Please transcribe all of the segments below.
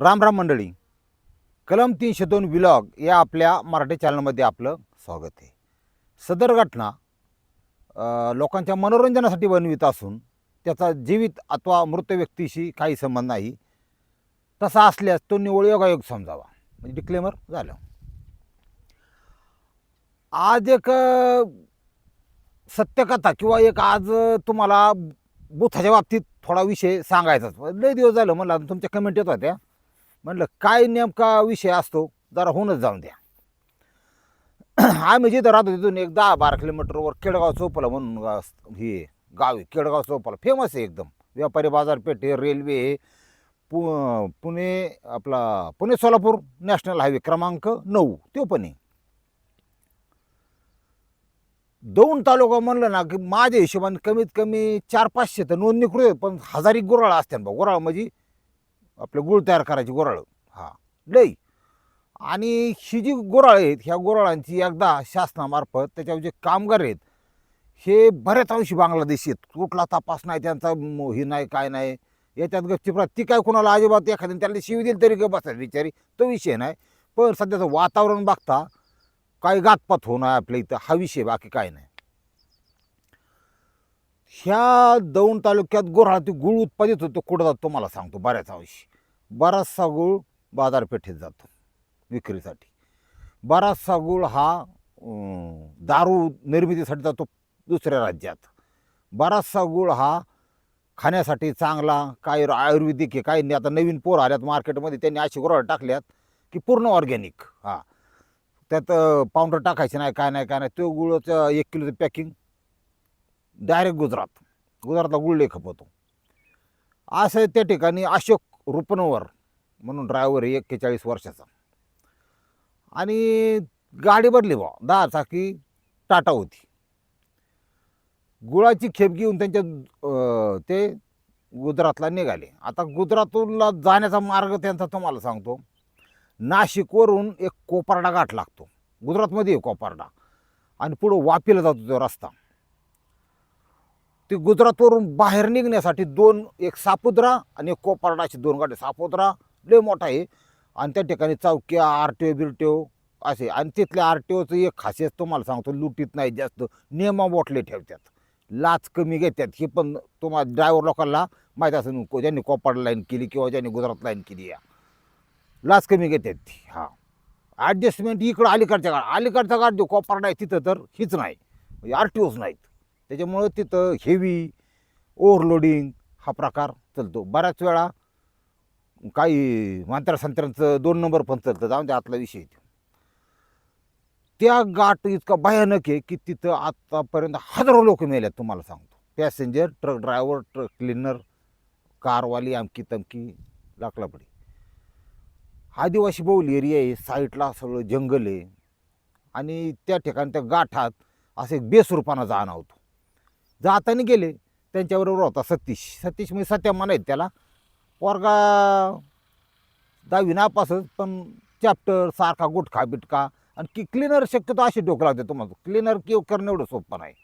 राम राम मंडळी. कलम तीनशे दोन विलॉग या आपल्या मराठी चॅनलमध्ये आपलं स्वागत आहे. सदर घटना लोकांच्या मनोरंजनासाठी बनवित असून त्याचा जीवित अथवा मृत व्यक्तीशी काही संबंध नाही. तसा असल्यास तो निवळ योगायोग समजावा. म्हणजे डिक्लेमर झालं. आज एक सत्यकथा किंवा एक आज तुम्हाला बुथाच्या बाबतीत थोडा विषय सांगायचाच. लय दिवस झालं मला तुमच्या कमेंट येत होत्या. म्हणलं काय नेमका विषय असतो? जरा होऊनच जाऊन द्या. आम्ही जिथं राहतो तिथून एक दहा बारा किलोमीटरवर केडगाव चौपला म्हणून हे गाव आहे केडगाव चौपला. फेमस आहे एकदम. व्यापारी बाजारपेठ आहे रेल्वे आहे पु पुणे आपला पुणे सोलापूर नॅशनल हायवे क्रमांक नऊ. तो पण आहे. दोन तालुका म्हणलं ना की माझ्या हिशोबाने कमीत कमी चार पाचशे तर नोंदणीकृत पण हजारी एक गुराळ असतात बा. गुराळ म्हणजे आपलं गुळ तयार करायची गोराळं. हा. लई. आणि ही जी गोराळं आहेत ह्या गुराळांची एकदा शासनामार्फत त्याच्यावर जे कामगार आहेत हे बऱ्याच अंशी बांगलादेशी आहेत. कुठला तपास नाही त्यांचा हे नाही काय नाही. याच्यात गच्ची ती काय कोणाला अजिबात एखाद्याने त्याला शिवी दिली तरी गप बसायची बिचारी. तो विषय नाही. पण सध्याचं वातावरण बघता काही गातपात होणार आपल्या इथं. हा विषय बाकी काय नाही. ह्या दौंड तालुक्यात गोऱ्हाळ ते गुळ उत्पादित होतो. कुठं जातो तुम्हाला सांगतो. बऱ्याच अंशी. बराचसा गुळ बाजारपेठेत जातो. विक्रीसाठी. बराचसा गुळ हा अं, दारू निर्मितीसाठी जातो दुसऱ्या राज्यात. बराचसा गुळ हा खाण्यासाठी चांगला काही आयुर्वेदिक आहे काही आता नवीन पोर आल्यात मार्केटमध्ये त्यांनी अशी गुराळ टाकल्यात की पूर्ण ऑर्गॅनिक. हां. त्यात पावडर टाकायचे नाही काय नाही काय नाही. तो गुळाचं एक किलोचं पॅकिंग डायरेक्ट गुजरात. गुजरातला गुळले खपवतो. असं त्या ठिकाणी अशोक रुपनवर म्हणून ड्रायव्हर आहे एक्केचाळीस वर्षाचा. आणि गाडी भरली बा दहा चाकी टाटा होती. गुळाची खेप घेऊन त्यांच्या ते गुजरातला निघाले. आता गुजरातला जाण्याचा मार्ग त्यांचा तुम्हाला सांगतो. नाशिकवरून एक कोपारडा घाट लागतो. गुजरातमध्ये कोपारडा. आणि पुढं वापीला जातो तो रस्ता. ते गुजरातवरून बाहेर निघण्यासाठी दोन एक सापुद्रा आणि एक कोपारडा अशी दोन गाडी सापुद्रा लय मोठा आहे. आणि त्या ठिकाणी चौक्या आर टी ओ बिरटीओ असे. आणि तिथल्या आर टी ओचं एक खासियत तुम्हाला सांगतो लुटीत नाही जास्त. नियमा बोटले ठेवतात. लाच कमी घेतात. हे पण तुम्हाला ड्रायव्हर लोकांना माहीत असेल को- ज्यांनी कोपाड लाईन केली किंवा ज्यांनी गुजरात लाईन केली या. लाच कमी घेतात ती. हां. ॲडजस्टमेंट इकडं अलीकडच्या गाड अलीकडच्या गाड जो कोपारडा आहे तिथं तर हीच नाही. म्हणजे आर टी ओच नाहीत. त्याच्यामुळं तिथं हेवी ओव्हरलोडिंग हा प्रकार चालतो. बऱ्याच वेळा काही मंत्र्यासंत्र्यांचं दोन नंबर पण चालतं. जाऊन त्या आतला विषय त्या गाठ इतका भयानक आहे की तिथं आत्तापर्यंत हजारो लोक मेल्यात तुम्हाला सांगतो. Passenger truck driver truck cleaner कारवाली आमकी तमकी लाकलापडी आदिवासी बहुल एरिया आहे. साईडला सगळं जंगल आहे. आणि त्या ठिकाणी त्या गाठात असे बेसुरपणा जाणवतो. जाताना गेले त्यांच्याबरोबर होता सतीश. सतीश म्हणजे सत्या आहेत त्याला. पोरगा दहावी नापासच पण चॅप्टर सारखा गुटखा बिटका आणि की क्लिनर शक्यतो असे डोकं लागते तुम्हाला. क्लिनर किंवा करणं एवढं सोपं नाही.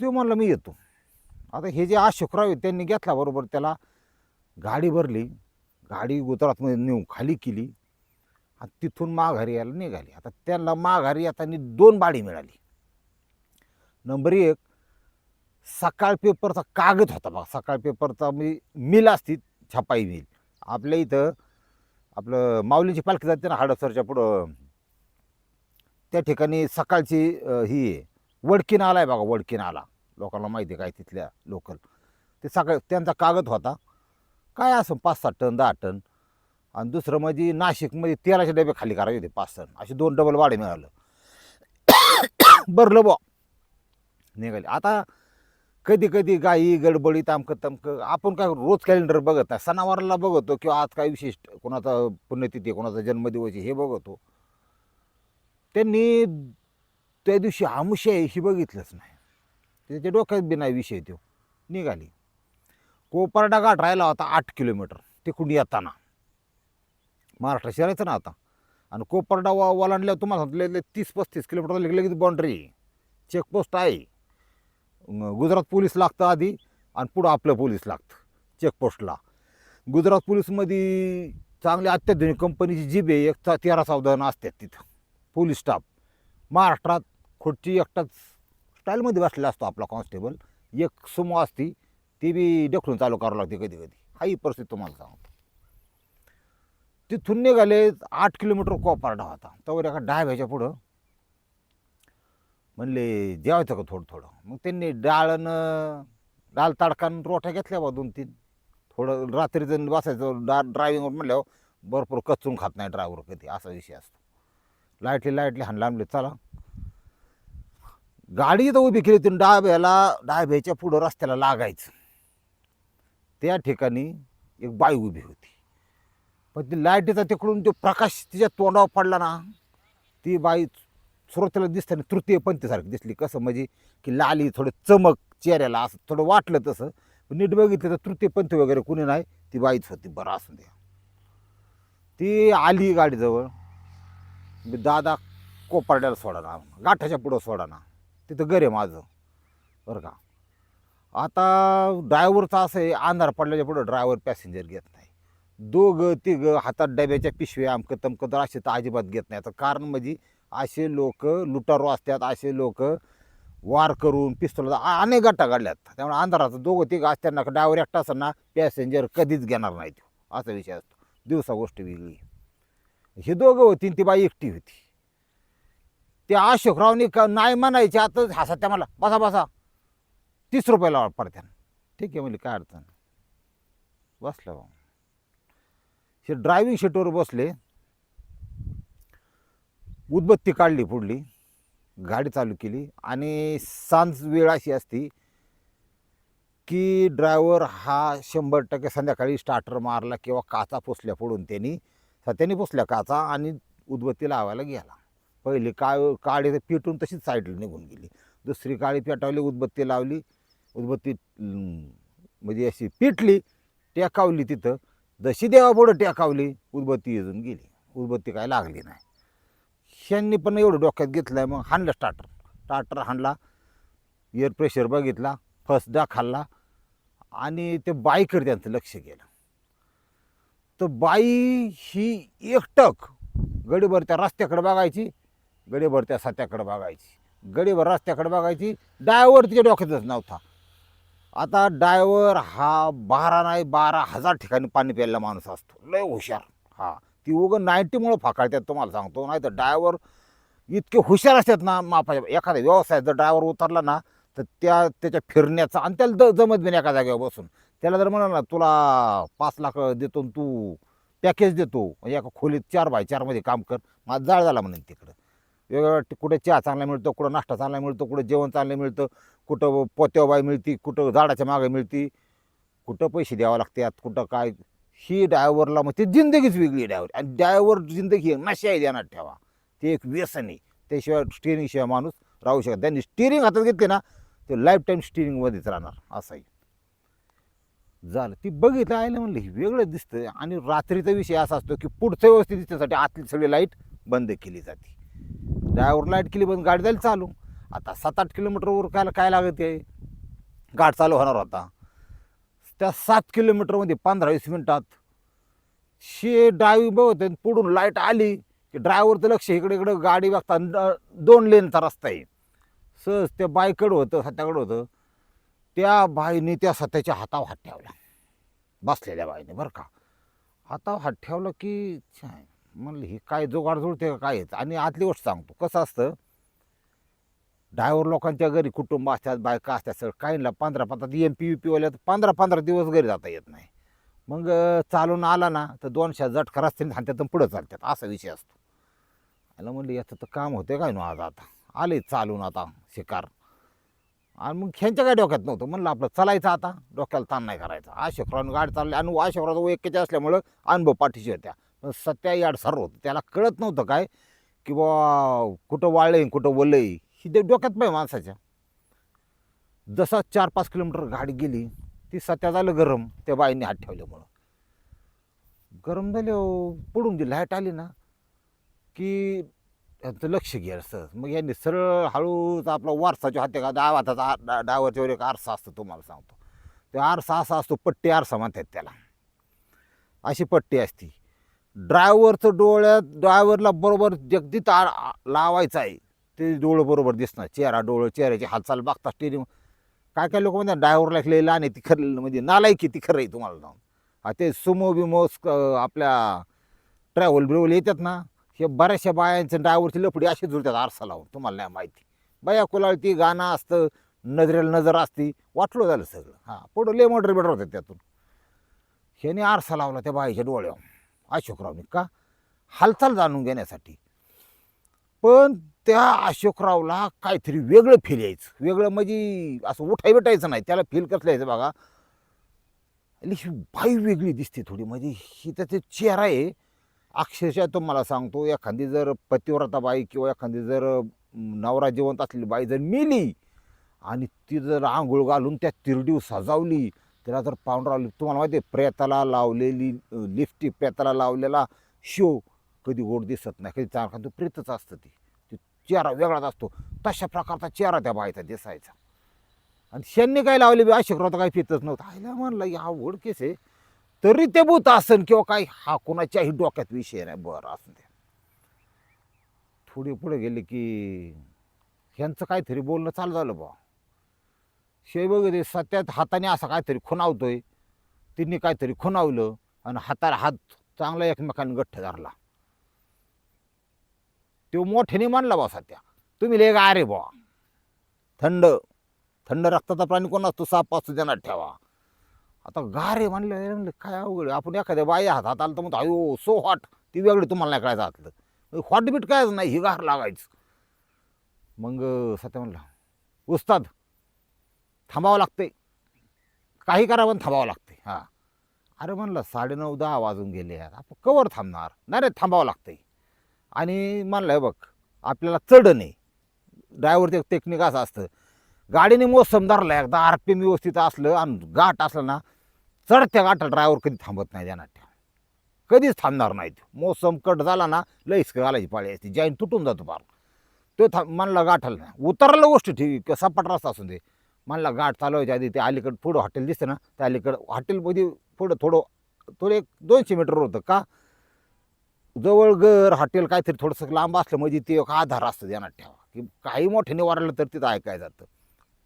तो म्हणलं मी येतो. आता हे जे अशोकराव त्यांनी घेतला बरोबर त्याला. गाडी भरली. गाडी गुजरातमध्ये नेऊन खाली केली. आणि तिथून माघारी यायला निघाली. आता त्यांना माघारी आता दोन बाडी मिळाली. नंबर एक सकाळ पेपरचा कागद होता बघा. सकाळ पेपरचा मी मिल असती छपाई मिल. आपल्या इथं आपलं माऊलीची पालखी जाते ना हाडसरच्या पुढं. त्या ठिकाणी सकाळची ही आहे. वडकी नाला आहे बघा वडकी नाला लोकांना माहिती आहे काय तिथल्या लोकल ते सकाळ त्यांचा कागद होता. काय असं पाच सात टन दहा टन? आणि दुसरं म्हणजे नाशिकमध्ये तेलाचे डबे खाली करायचे होते पाच टन असे दोन डबल वाडे मिळालं. बरं बा निघाले. आता कधी कधी गाई गडबडीत अमकं तमकं आपण काय रोज कॅलेंडर बघत नाही. सणावाराला बघतो किंवा आज काय विशिष्ट कोणाचा पुण्यतिथी कोणाचा जन्मदिवस हे बघतो. त्यांनी त्या दिवशी आमुष आहे हे बघितलंच नाही. त्याच्या डोक्यात बी नाही विषय तो. निघाली. कोपारडा घाट राहिला होता आठ किलोमीटर तिकडून येताना. महाराष्ट्र शहराचं ना आता. आणि कोपरडा वा ओलांडल्यावर तुम्हाला सांगितलं तीस पस्तीस किलोमीटर लगेच बाउंड्री चेकपोस्ट आहे. गुजरात पोलीस लागतं आधी आणि पुढं आपलं पोलीस लागतं चेकपोस्टला गुजरात पोलीसमध्ये चांगली अत्याधुनिक कंपनीची जीब आहे एक तेरा चौदा असतात तिथं पोलीस स्टाफ महाराष्ट्रात खुर्ची एकटाच स्टाईलमध्ये बसलेला असतो आपला कॉन्स्टेबल एक सुमो असती ती बी ढकलून चालू करावं लागते कधी कधी. हाही परिस्थिती तुम्हाला सांगतो. तिथून निघाले आठ किलोमीटर कोपारडा होता. तवर एका डाव्याच्या पुढं म्हणले जेवायचं का थोडं थोडं मग त्यांनी डाळनं डाळ तडकान रोट्या घेतल्या बा दोन तीन थोडं रात्रीचं बसायचं डा ड्रायव्हिंगवर म्हणल्यावर भरपूर कचून खात नाही ड्रायव्हर कधी असा विषय असतो. लाईटली लाईटली हाणला आणले चला. गाडी तर उभी केली होती डाब्याला डाब्याच्या पुढं रस्त्याला लागायचं. त्या ठिकाणी एक बाई उभी होती. पण ती लाईटीचा तिकडून तो प्रकाश तिच्या तोंडावर पडला ना ती बाई सुरुवातीला दिसताना तृतीय पंथीसारखी दिसली. कसं म्हणजे की लाली थोडं चमक चेहऱ्याला असं थोडं वाटलं तसं. नीट बघितलं तर तृतीय पंथ वगैरे कुणी नाही ती बाईच होती. बरं असू द्या. ती आली गाडीजवळ. मी दादा कोपारड्याला सोडा ना. गाठाच्या पुढं सोडा ना. तिथं घर आहे माझं. बरं का. आता ड्रायव्हरचा असं आहे अंधार पडल्याच्या पुढं ड्रायव्हर पॅसेंजर घेत नाही. दोघं तिघं हातात डब्याच्या पिशव्या अमकं तमकं तर असे तर अजिबात घेत नाही. आता कारण म्हणजे असे लोक लुटारू असतात असे लोक वार करून पिस्तोल अनेक गट्टा काढल्यात. त्यामुळे अंधाराचं दोघं तिघं असताना डायवर एकटा असताना पॅसेंजर कधीच घेणार नाही तो असा विषय असतो. दिवसा गोष्ट वेगळी. हे दोघं होती ती बाई एकटी होती. ते अशोकरावनी का नाही म्हणायचे आता हसा त्या मला बसा बसा. तीस रुपयाला पडत्यान ठीक आहे म्हणजे काय अडचण बसलं हे ड्रायव्हिंग सीटवर बसले. उदबत्ती काढली पुढली गाडी चालू केली आणि सांज वेळ अशी असती की ड्रायव्हर हा शंभर टक्के संध्याकाळी स्टार्टर मारला किंवा काचा पुसल्या फोडून त्यांनी त्याने पुसल्या काचा आणि उदबत्ती लावायला गेला. पहिली का काळी पेटून तशीच साईडला निघून गेली. दुसरी काळी पेटावली उदबत्ती लावली उदबत्ती म्हणजे अशी पेटली टेकावली तिथं. जशी देवापुढं टेकावली उदबत्ती येजून गेली. उदबत्ती काय लागली नाही. ह्यांनी पण एवढं डोक्यात घेतलं आहे मग हाणलं स्टार्टर स्टार्टर हाणला एअर प्रेशर बघितला फर्स्ट डा खाल्ला आणि ते बाईकडे त्यांचं लक्ष गेलं. तर बाई ही एकटक गडीभर त्या रस्त्याकडे बघायची गडीभर त्या सत्याकडे बघायची. गडीभर रस्त्याकडे बघायची डायव्हर तिच्या डोक्यातच नव्हता. आता डायव्हर हा बारा नाही बारा हजार ठिकाणी पाणी प्यायला माणूस असतो. लय हुशार. हा. ती उगं नाईन्टीमुळं फाकाळतात तुम्हाला सांगतो. नाही तर ड्रायव्हर इतके हुशार असतात ना मापाच्या एखाद्या व्यवसाय जर ड्रायव्हर उतरला ना तर त्या त्याच्या फिरण्याचा आणि त्याला द जमत बी नाही एका जागेवर बसून. त्याला जर म्हणाल ना तुला पाच लाख देतो आणि तू पॅकेज देतो. म्हणजे एका खोलीत चार बाय चारमध्ये काम कर. माझा जाळ झाला म्हणेन तिकडं. वेगवेगळ्या कुठे चहा चांगला मिळतो कुठं नाश्ता चांगला मिळतो कुठं जेवण चांगलं मिळतं कुठं पोत्याबाई मिळती कुठं झाडाच्या मागे मिळती. कुठं पैसे द्यावं लागतात कुठं काय ही डायव्हरला मग ती जिंदगीच वेगळी डायव्हर आणि डायव्हर जिंदगी नशा आहे ध्यानात ठेवा. ते एक व्यसन आहे. त्याशिवाय स्टिअरिंगशिवाय माणूस राहू शकत त्यांनी स्टिअरिंग हातात घेतले ना ते लाईफ टाईम स्टिअरिंगमध्येच राहणार. असंही झालं. ती बघितलं आहे ना म्हणलं हे वेगळं दिसतं आणि रात्रीचा विषय असा असतो की पुढचं व्यवस्थित दिसण्यासाठी आतली सगळी लाइट बंद केली जाते. ड्रायव्हर लाइट केली बंद गाडी जायला चालू. आता सात आठ किलोमीटरवर काय काय लागत? आहे गाड चालू होणार होता. त्या सात किलोमीटरमध्ये पंधरा वीस मिनटात शे ड्रायव्हिंग बघत आणि पुढून लाइट आली की ड्रायव्हरचं लक्ष इकडे इकडं गाडी बघता दोन लेनचा रस्ता आहे. सहज त्या बाईकडं होतं सत्याकडं होतं. त्या बाईने त्या सत्याच्या हातावर हात ठेवला. बसलेल्या बाईने बरं का. हातावर हात ठेवला की छान. म्हणलं ही काय जोगाड जोडते का? काय आहे? आणि आतली गोष्ट सांगतो. कसं असतं ड्रायव्हर लोकांच्या घरी कुटुंब असतात बायका असतात सगळं काहींना पंधरा पंधरा एम पी यू पीवाल्या तर पंधरा पंधरा दिवस घरी जाता येत नाही. मग चालून आला ना तर दोनशे झटका रस्त्याने हाणतात आणि पुढं चालतात असा विषय असतो. आला म्हणलं याचं तर काम होते काय ना आज आता? आले चालून आता शिकार. आणि मग ह्यांच्या काय डोक्यात नव्हतं? म्हणलं आपलं चालायचं आता डोक्याला ताण नाही करायचा. आशोकरावून गाडी चालली आणि आशोकराव वैक्याच्या असल्यामुळं अनुभव पाठीशी होत्या. पण सत्या याड सर्व होतं. त्याला कळत नव्हतं काय की बा कुठं वाळलंय कुठं वलय. ही ते डोक्यात पाहिजे माणसाच्या. जसा चार पाच किलोमीटर गाडी गेली ती सत्या झालं गरम त्या बाईने हात ठेवल्यामुळं गरम झाले पडून ती लाइट आली ना की यांचं लक्ष घ्या सहज. मग यांनी सरळ हळूच आपला वारसाच्या हाते का दहा हाताचा डा डावाच्यावर एक आरसा असतो तुम्हाला सांगतो. ते आरसा असा असतो पट्टी आरसा म्हणतात त्याला. अशी पट्टी असती. ड्रायव्हरचं डोळ्यात ड्रायव्हरला बरोबर जगदीत आ लावायचं आहे. ते डोळं बरोबर दिसणार. चेहरा डोळं चेहऱ्याची हालचाल बघता स्टेरिंग काय काय लोक म्हणतात ड्रायव्हरला लई आणि ती खरं म्हणजे नालायकी ती खरं आहे तुम्हाला जाऊन. हा ते सुमो बिमो आपल्या ट्रॅव्हल बिव्हल येतात ना हे बऱ्याचशा बायांचं ड्रायव्हरची लफडी अशी जुळतात आरसा लावून तुम्हाला नाही माहिती. बाया कुलाळती गाणं असतं नजरेला नजर असती वाटलं झालं सगळं. हां पुढं लय मोटर बेटर होतात त्यातून. ह्याने आरसा लावला त्या बाईच्या डोळ्यावर. अशोकरावनी का? हालचाल जाणून घेण्यासाठी. पण त्या अशोकरावला काहीतरी वेगळं फील यायचं. वेगळं म्हणजे असं उठाय भेटायचं नाही. त्याला फील कसलं यायचं बघा. आणि ही बाई वेगळी दिसते थोडी. म्हणजे ही त्याचा चेहरा आहे. अक्षरशः तो मला सांगतो एखादी जर पतिव्रता बाई किंवा एखादी जर नवरा जिवंत असलेली बाई जर मेली आणि ती जर आंघोळ घालून त्या तिरडीव सजावली त्याला जर पाऊंडर तुम्हाला माहिती आहे प्रेताला लावलेली लिपस्टिक प्रेताला लावलेला शो कधी गोड दिसत नाही. कधी चांगला तो प्रेतच असतं ती ते. चेहरा वेगळाच असतो. तशा प्रकारचा चेहरा त्या बाईचा दिसायचा. आणि त्यांनी काय लावले बी अशोकराव होता काही फिरतच नव्हतं. आयला म्हणलं या आवड केस आहे. तरी ते भूत असन किंवा काही हा कोणाच्याही डोक्यात विषय नाही. बरं असं ते थोडी पुढे गेले की ह्यांचं काहीतरी बोलणं चालू झालं बा शे वगैरे सत्यात हाताने असा काहीतरी खुणावतोय. तिने काहीतरी खुणावलं आणि हाताला हात चांगला एकमेकांनी गठ्ठ धरला. तो मोठ्याने मानला बा सध्या. तुम्ही ले गा अरे बा. थंड थंड रक्ताचा प्राणी कोण असतो? साप असतो त्यांना ठेवा. आता गारे म्हणलं हे म्हणलं काय अवघड आपण एखाद्या बाई हातात आलं तर म्हणतो अयो सो हॉट ती वेगळी तुम्हाला नाही कळायचं आतलं. हॉटबीट काय नाही ही गार लागायचं. मग सत्य म्हणला उस्ताद थांबावं लागते काही करा पण थांबावं लागते हां. अरे म्हणलं साडेनऊ दहा वाजून गेले यार आपण कवर थांबणार? नाही रे थांबावं लागते आणि मानलं बघ आपल्याला चढ नाही. ड्रायव्हरचं एक टेक्निक असं असतं. गाडीने मोसम धरला एकदा आर पी एम व्यवस्थित असलं आणि गाठ असलं ना चढत्या गाठा ड्रायव्हर कधी थांबत नाही त्या. ठेवा कधीच थांबणार नाहीत मोसम कट झाला ना लईच घालायची पाळी असते जैन तुटून जातो फार तो थांब मानला गाठाला नाही. उतरलं गोष्ट ठीक सपाट रस्ता असून दे. मानला गाठ चालवायच्या आधी ते अलीकडं पुढं हॉटेल दिसतं ना त्या अलीकडं हॉटेलमध्ये पुढं थोडं थोडं एक दोनशे मीटर होतं का? जवळ घर हॉटेल काहीतरी थोडंसं लांब असलं म्हणजे ते एक आधार असतं ध्यानात ठेवा. की काही मोठ्याने वारलं तर तिथं ऐकाय जातं.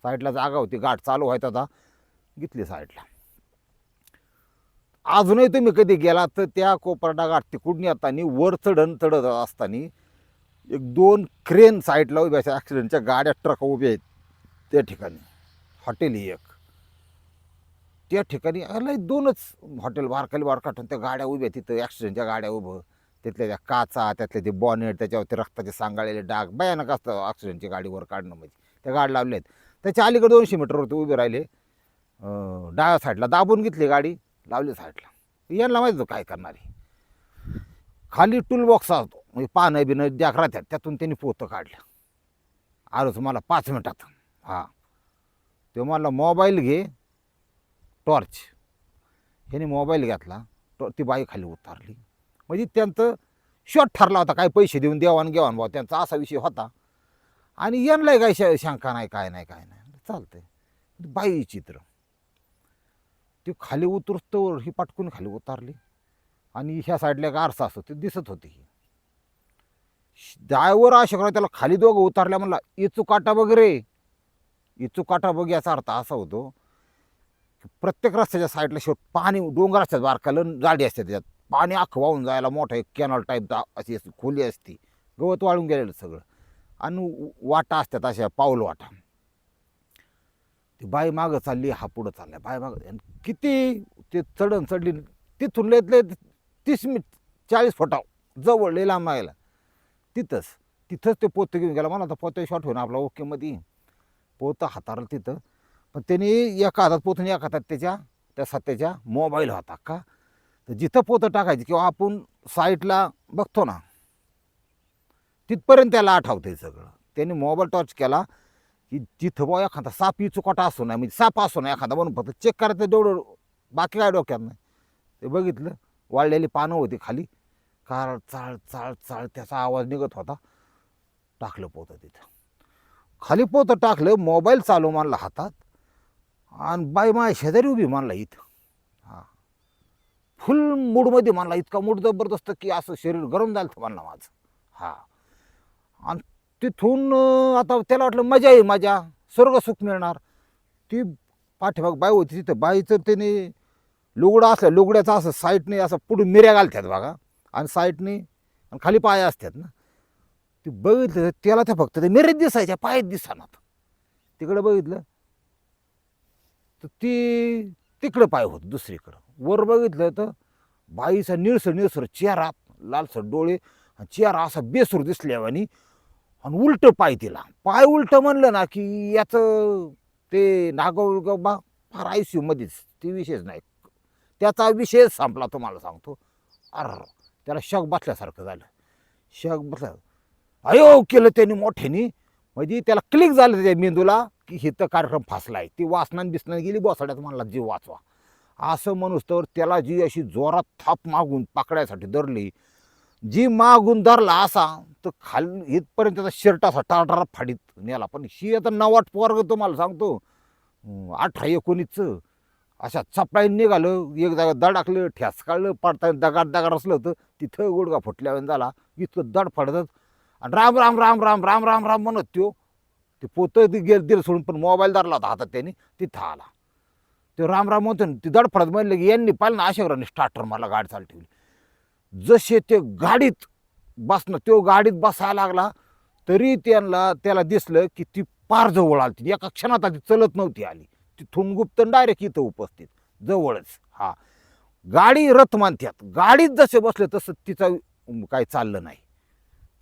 साईडला जागा होती गाठ चालू व्हायचा आता घेतली साईडला. अजूनही तुम्ही कधी गेला तर त्या कोपरडा गाठ तिकडून येताना वर चढण चढत असताना एक दोन क्रेन साईडला उभ्या अशा ॲक्सिडेंटच्या गाड्या ट्रक उभ्या आहेत त्या ठिकाणी. हॉटेल ही एक. त्या ठिकाणी अरे दोनच हॉटेल बारकाली बारकाठून त्या गाड्या उभ्या तिथं ॲक्सिडेंटच्या गाड्या उभं. तिथल्या त्या काचा त्यातले ते बॉनेट त्याच्यावरती रक्ताचे सांगाळलेले डाग भयानक असतं ऑक्सिजनची गाडीवर काढणं म्हणजे. त्या गाडी लावल्या आहेत. त्याच्या अलीकडे दोनशे मीटरवरती उभे राहिले. डाव्या साईडला दाबून घेतली गाडी लावली साईडला यांना माहिती काय करणार आहे खाली टूल बॉक्स असतो. म्हणजे पानं बिनं द्याक राहतात. त्यातून त्यांनी पोतं काढलं. आलं तुम्हाला पाच मिनटात. हां. ते मला मोबाईल घे टॉर्च ह्याने मोबाईल घेतला. टॉ ती बाई खाली उतारली. म्हणजे त्यांचं शॉट ठरला होता काय पैसे देऊन देवाणघेवाण भाऊ त्यांचा असा विषय होता. आणि यांनाही काही श- शंका नाही काय नाही काय नाही. चालतंय. बाई चित्र. ती खाली उतरस्तवर ही पटकून खाली उतारली. आणि ह्या साईडला एक आरसा असतो ते दिसत होती. ही ड्रायव्हर अशा करा त्याला खाली दोघं उतारल्या म्हणला इचू काटा बघ रे. इचू काटा बघ याचा अर्थ असा होतो की प्रत्येक रस्त्याच्या साईडला शेवट पाणी डोंगर असतात बारकालं जाडी असते त्याच्यात. पाणी अख्खं वाहून जायला मोठा एक कॅनॉल टाईप अशी असते खोली असती. गवत वाळून गेलेलं सगळं. आणि वाटा असतात अशा पाऊल वाटा. ती बाई मागं चालली हा पुढं चालला. बाई मागं किती ते चढण चढली तिथून लयत लय तीस मिनिट चाळीस फुटा जवळ लय लांब मागायला तिथंच तिथंच ते पोतं घेऊन गेला. मला आता पोतं शॉट होईन आपला ओकेमध्ये पोतं हातारलं तिथं. पण त्यांनी एका हातात पोतून एका हातात त्याच्या त्या सत्याच्या मोबाईल होता का? तर जिथं पोतं टाकायचं किंवा आपण साईटला बघतो ना तिथपर्यंत त्याला आठवतंय सगळं. त्याने मोबाईल टॉर्च केला की जिथं बा एखादा साप इचुकाटा असो नाही म्हणजे साप असो ना एखादा म्हणून फक्त चेक करायचं तेवढं बाकी काय डोक्यात नाही. ते बघितलं वाळलेली पानं होती खाली कार चाळ चाळ चाळ त्याचा आवाज निघत होता. टाकलं पोतं तिथं. खाली पोतं टाकलं मोबाईल चालू मानला हातात आणि बाई माय शेजारी उभी मानला इथं. फुल मूडमध्ये मानला इतका मूड जबरदस्त की असं शरीर गरम झालं होतं म्हणला माझं. हा. आणि तिथून आता त्याला वाटलं मजा आहे माझ्या स्वर्ग सुख मिळणार. ती पाठीमाग बाई होती तिथं बाईचं त्याने लुगडं असलं लुगड्याचं असं साईटने असं पुढे मिऱ्या घालतात बघा. आणि साईटने आणि खाली पाया असतात ना. ते बघितलं त्याला त्या फक्त ते मिरेत दिसायच्या पायात दिसणार. तिकडं बघितलं तर ती तिकडं पाय होत दुसरीकडं. वर बघितलं तर बाईचा निळसर निळसर चेहरा लालसर डोळे आणि चेहरा असा बेसूर दिसल्यावानी आणि उलटं पाय तिला. पाय उलटं म्हणलं ना की याचं ते नागो बा फार आय सी यूमध्येच ते विशेष नाही. त्याचा विषय संपला तुम्हाला सांगतो. अर त्याला शक बसल्यासारखं झालं. शक बसल्या अयो केलं त्यांनी मोठ्याने. म्हणजे त्याला क्लिक झालं त्या मेंदूला की हिथं कार्यक्रम फासला आहे ती वाचनान बिसनान गेली बसाड्यात म्हणला जीव वाचवा. असं म्हणूस तर त्याला जी अशी जोरात थाप मागून पकडायसाठी धरली जी मागून धरला असा तर खाल इथपर्यंत त्याचा शर्ट असा टाळटाळा फाडीत नेला. पण ही आता नवाट पोरग तुम्हाला सांगतो अठरा एकोणीसच अशा चपळाईन निघालं एक जागा दडाकलं ठ्यास काढलं पडता दगाड दगाड असलं होतं तिथं गुडगा फुटल्यावर झाला इतकं दड पडत आणि राम राम राम राम राम राम राम म्हणत त्यो ते पोतं ते गेलं दिलं सोडून पण मोबाईल धरला होता हातात त्याने तिथं आला. ते रामराम राम म्हणतो ना, ती दडफडत म्हणलं की यांनी पाहिलं ना अशा स्टार्टर मला गाडी चालू ठेवली. जसे ते गाडीत बसणं तो गाडीत बसायला लागला तरी त्यांना त्याला दिसलं की ती पार जवळ आली एका क्षणात आली चलत नव्हती आली. ती थुनगुप्त डायरेक्ट इथं उपस्थित. जवळच. हा. गाडी रथ मानत्यात. गाडीत जसे बसले तसं तिचा काय काही चाललं नाही.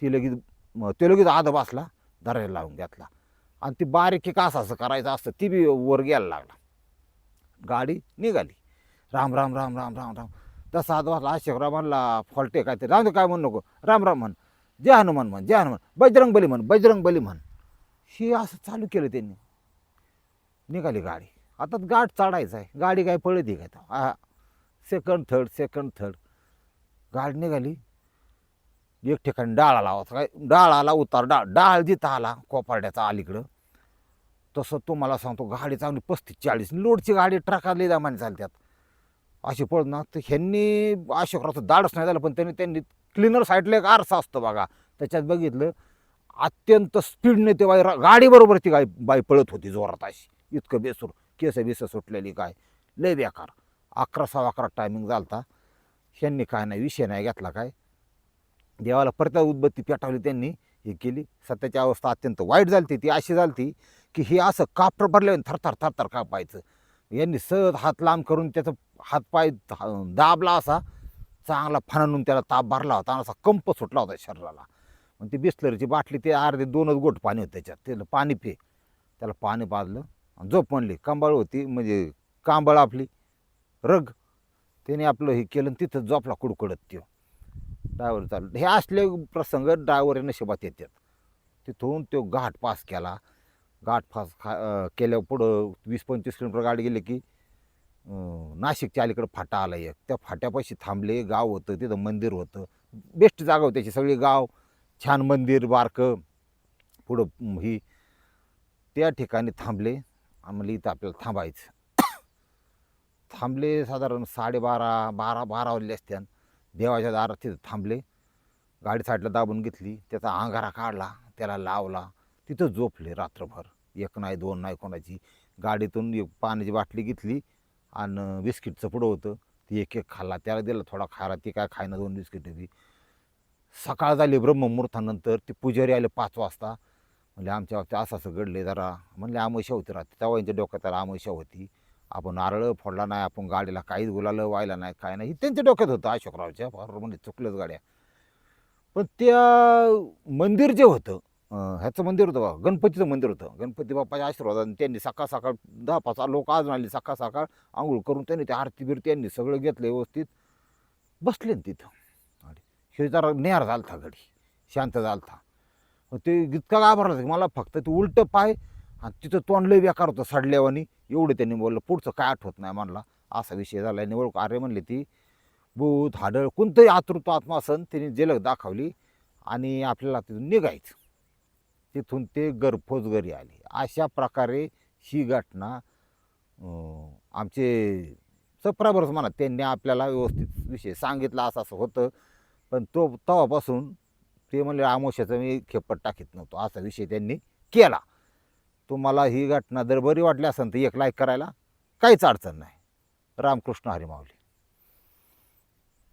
ती लगेच म- ते लगेच आध बसला धरायला लावून घेतला. आणि ती बारीक एक असं असं करायचं असतं ती बी वर घ्यायला लागला. गाडी निघाली. राम राम राम राम राम राम. तसा सात वाजला शेवरा म्हणला फॉल्टे काय ते. राम काय म्हणू नको. राम राम म्हण. जय हनुमान म्हण जय हनुमान. बजरंग बली म्हण बजरंग बली म्हण. हे असं चालू केलं त्यांनी. निघाली गाडी. आता गाठ चढायचं आहे. गाडी काय पळती काय सेकंड थर्ड सेकंड थर्ड गाडी निघाली. एक ठिकाणी डाळ आला होता. काय? डाळ आला उतार डाळ डाळ जिथं आला कोपारड्याचा अलीकडं. तसं तुम्हाला सांगतो गाडी चांगली पस्तीस चाळीस लोडची गाडी ट्रकातली दामाने चालतात अशी पळत ना तर ह्यांनी अशोकराचं दाडच नाही झालं पण त्यांनी त्यांनी क्लिनर साईडला एक आरसा असतो बघा. त्याच्यात बघितलं अत्यंत स्पीडने ते बाई गाडीबरोबर ती गाई बाई पळत होती जोरात अशी. इतकं बेसूर केस बिस सुटलेली काय लय बेकार. अकरा सव्वा अकरा टायमिंग झालता. ह्यांनी काय नाही विषय नाही घेतला काय. देवाला परत उदबत्ती पेटवली त्यांनी हे केली. सध्याची अवस्था अत्यंत वाईट झाली ती अशी झाली की हे असं कापड भरले थरथर थरथर कापायचं. यांनी सहज हात लांब करून त्याचं हातपाय दाबला असा चांगला फणानून त्याला ताप भरला होता आणि असा कंप सुटला होता शरीराला. मग ती बिस्लरीची बाटली ते अर्धे दोनच गोट पाणी होतं त्याच्यात. त्याला पाणी पे. त्याला पाणी पाजलं आणि झोप म्हणली. कंबाळ होती म्हणजे कांबळ आपली रग. त्याने आपलं हे केलं आणि तिथं झोपला कुडकुडत त्यो. ड्रायव्हर चालू. हे असले प्रसंग ड्रायव्हर नशिबात येतात. तिथून तो घाट पास केला. गाठ फास खा केल्या केल्यावर पुढं वीस पंचवीस किलोमीटर गाडी गेली की नाशिकच्या अलीकडं फाटा आला एक. त्या फाट्यापाशी थांबले गाव होतं तिथं मंदिर होतं. बेस्ट जागा होती त्याची सगळी गाव छान मंदिर बारकं. पुढं ही त्या ठिकाणी थांबले. आम्हाला इथं आपल्याला थांबायचं. थांबले साधारण साडेबारा बारा बारा वाजले असत्यान. देवाच्या दारात तिथं थांबले. गाडी साईडला दाबून घेतली. त्याचा अंगारा काढला. त्याला लावला. तिथं झोपले रात्रभर. एक नाही दोन नाही कोणाची. गाडीतून एक पाण्याची बाटली घेतली आणि बिस्किटचं पुढं होतं. ती एक एक खाल्ला त्याला दिलं थोडा खायला. ती काय खायना दोन बिस्किट ती. सकाळ झाली ब्रह्ममुहूर्तानंतर. ते पुजारी आले पाच वाजता. म्हणजे आमच्या बाबतीत असं असं घडले जरा. म्हणले आमोशा होती राहते तेव्हा यांच्या डोक्यात त्याला आमोशा होती. आपण नारळ फोडला नाही आपण गाडीला काहीच गुलालं व्हायला नाही काय नाही. त्यांच्या डोक्यात होतं अशोकरावच्या. बरोबर म्हणजे चुकलंच गाड्या. पण त्या मंदिर जे होतं ह्याचं मंदिर होतं बघा गणपतीचं मंदिर होतं. गणपती बाप्पाच्या आशीर्वादाने त्यांनी सकाळ सकाळ दहा पाच लोक आज आले सकाळ सकाळ आंघोळ करून त्यांनी ते आरती बिरती यांनी सगळं घेतलं व्यवस्थित. बसले ना तिथं. आणि हे जरा नेहार झालता घडी शांत झालता. मग ते इतका घाबरला की मला फक्त ते उलटं पाय आणि तिथं तोंड लय बेकार होतं सडल्यावानी. एवढं त्यांनी बोललं पुढचं काय आठवत नाही म्हणला. असा विषय झाला आणि ओळख अरे म्हणले ती भूत हाडळ कोणतंही आतृत्व आत्मा असन तिने झलक दाखवली आणि आपल्याला तिथून निघायचं. तिथून ते गरफोज घरी आले. अशा प्रकारे ही घटना आमचे सबस्क्रायबर्स म्हणा त्यांनी आपल्याला व्यवस्थित विषय सांगितला असं असं होतं. पण तो तेव्हापासून ते म्हणले आमोशाचं मी खेपट टाकीत नव्हतो असा विषय त्यांनी केला. तुम्हाला ही घटना जर बरी वाटली असेल तर एक लाईक करायला काहीच अडचण नाही. रामकृष्ण हरिमावली